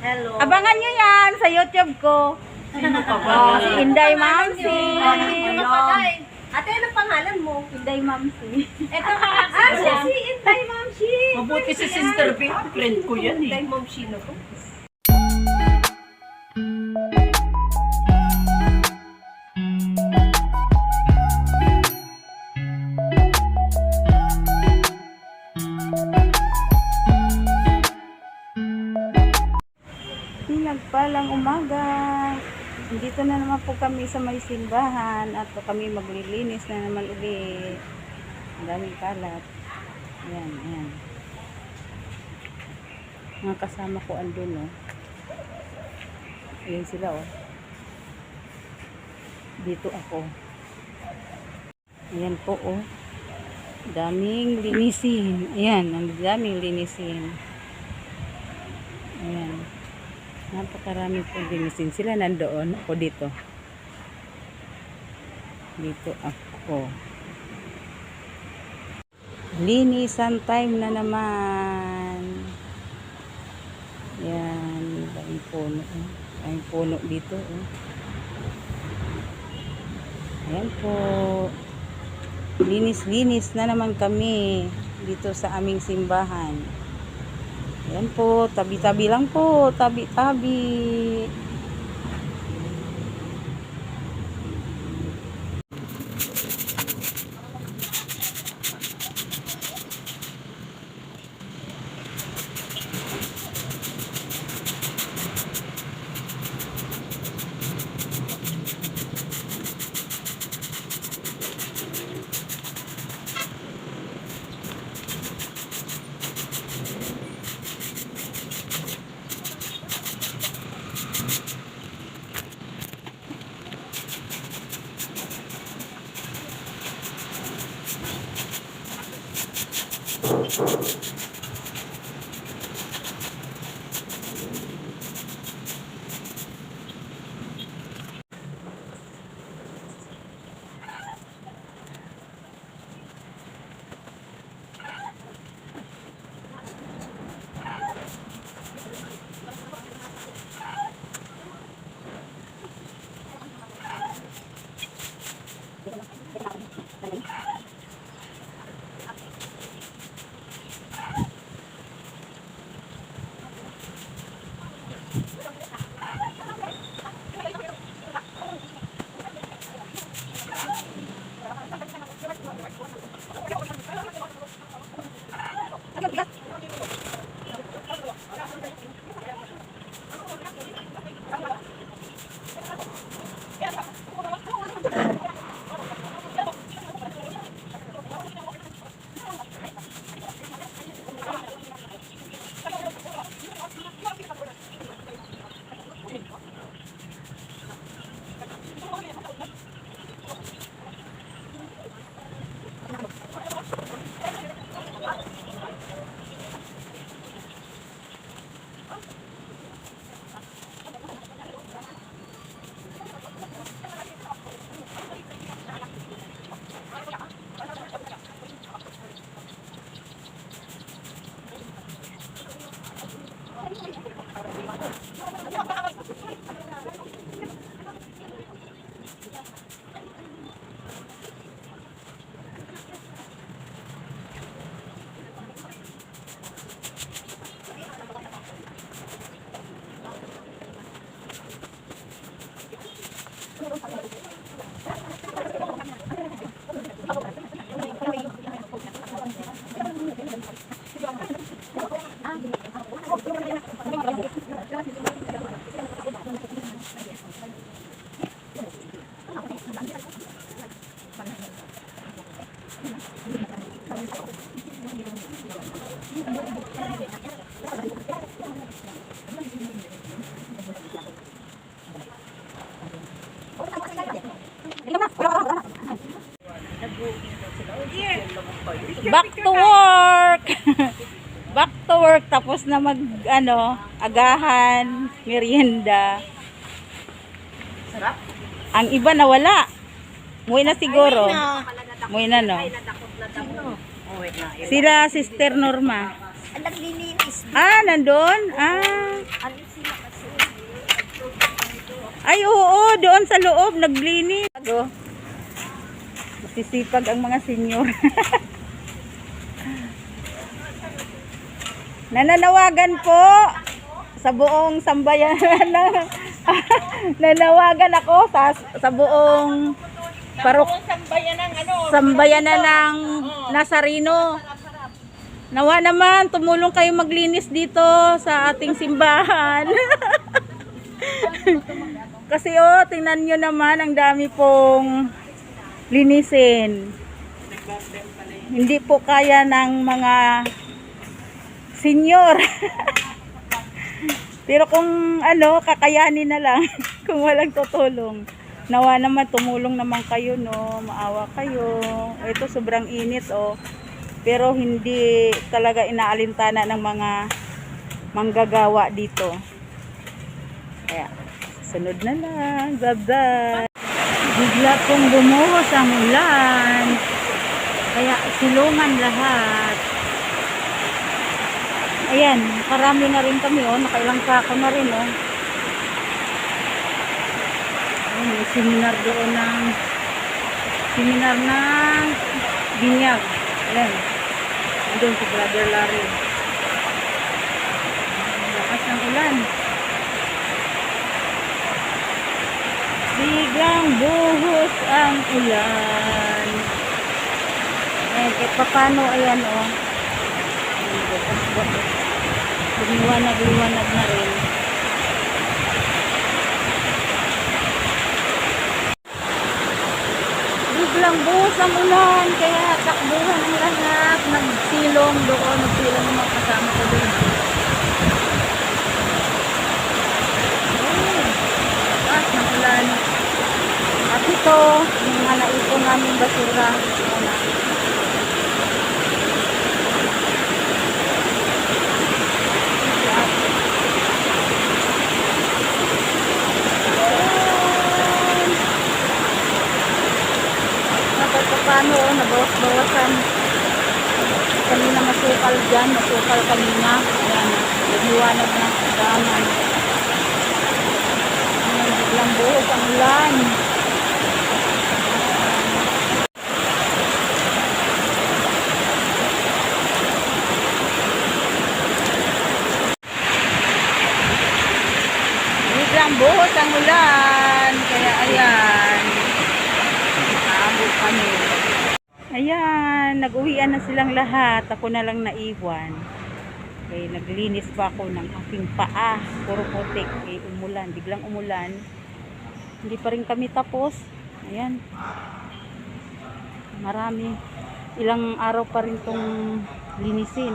Hello. Abangan nyo yan sa YouTube ko. Sino ka ba? Oh, si Inday Mamsi. Ka ba? Ate, anong pangalan mo? Inday Mamsi. Ito ka. Ah, siya si Inday Mamsi. Mabuti si Sister. Friend ko yan eh. Inday Mamsi na to. Pinagpalang umaga. Dito na naman po kami sa may simbahan at kami maglilinis na naman ulit. Ang daming kalat. Ayan, ayan. Mga kasama ko andun, no. Ayan sila, oh. Dito ako. Ayan po, oh. Daming linisin. Ayan, ang daming linisin. Napakarami po linisin. Sila nandoon. Ako dito. Dito ako. Linisan time na naman. Yan. Daming puno. Daming puno dito. Oh. Ayan po. Linis-linis na naman kami dito sa aming simbahan. Ayan po, tabi-tabi lang po, tabi-tabi. Tapos na mag ano, agahan, merienda. Sarap. Ang iba nawala. Muwi na siguro. Muwi na no. Na. Oh, na. Sila Sister Norma. Ah, nandun? Ah. Ano? Ay, oo, doon sa loob, naglinis. Masisipag ang mga senior. Nananawagan po sa buong sambayan na nanawagan ako sa sa buong parok Sambayan ng ano. sambayanan ng Nazareno. Nawa naman, tumulong kayo maglinis dito sa ating simbahan. Kasi oh, tingnan nyo naman, ang dami pong linisin. Hindi po kaya ng mga senior. Pero kung ano, kakayanin na lang kung walang tutulong. Nawa naman, tumulong naman kayo, no? Maawa kayo. Ito, sobrang init, oh. Pero hindi talaga inaalintana ng mga manggagawa dito. Kaya, sunod na lang. Bye-bye. Bigla pong bumuhos ang ulan. Kaya, silungan lahat. Ayan, karami na rin kami, oh. Nakailang sako na rin, oh. Ayan, may seminar doon ng seminar ng binyag. Ayan. Doon si Brother Larry. Lakas ng ulan. Biglang buhos ang ulan. Ayan, kahit papano, ayan, oh. Ayan, bukas-bukas. Lumiwanag-liwanag na rin. Biglang buhos ang ulan, kaya takbuhan ang lahat. Nagsilong doon, nagsilong ang mga kasama ko doon. Lakas ng ulan. At ito, yung mga naipon namin basura. Wala. Oh, nabawas-bawasan. Kanina masukal dyan, masukal kanina. Ayan, lumiwanag na sa daanan. Ayan, biglang buhos ang ulan. Biglang buhos ang ulan. Kaya ayan. Naabot kami. Nag-uwian na silang lahat. Ako na lang naiwan. Okay, naglinis pa ako ng aking paa. Puro putik. Okay, umulan. Biglang umulan. Hindi pa rin kami tapos. Ayan. Marami. Ilang araw pa rin tong linisin.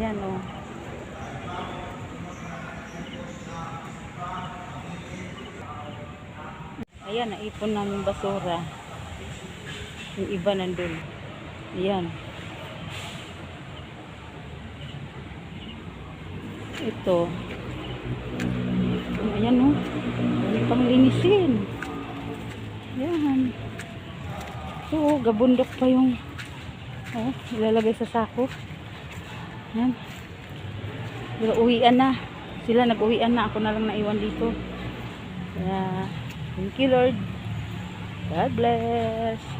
Ayan, oh. Ayan, naipon namin basura. Yung iba nandun. Ayan. Ito. Ayan o. Oh. Pang linisin. Ayan. So, gabundok pa yung oh, ilalagay sa sako. Ayan. Pero uwian na. Sila nag-uwian na. Ako na lang naiwan dito. Kaya, thank you Lord. God bless.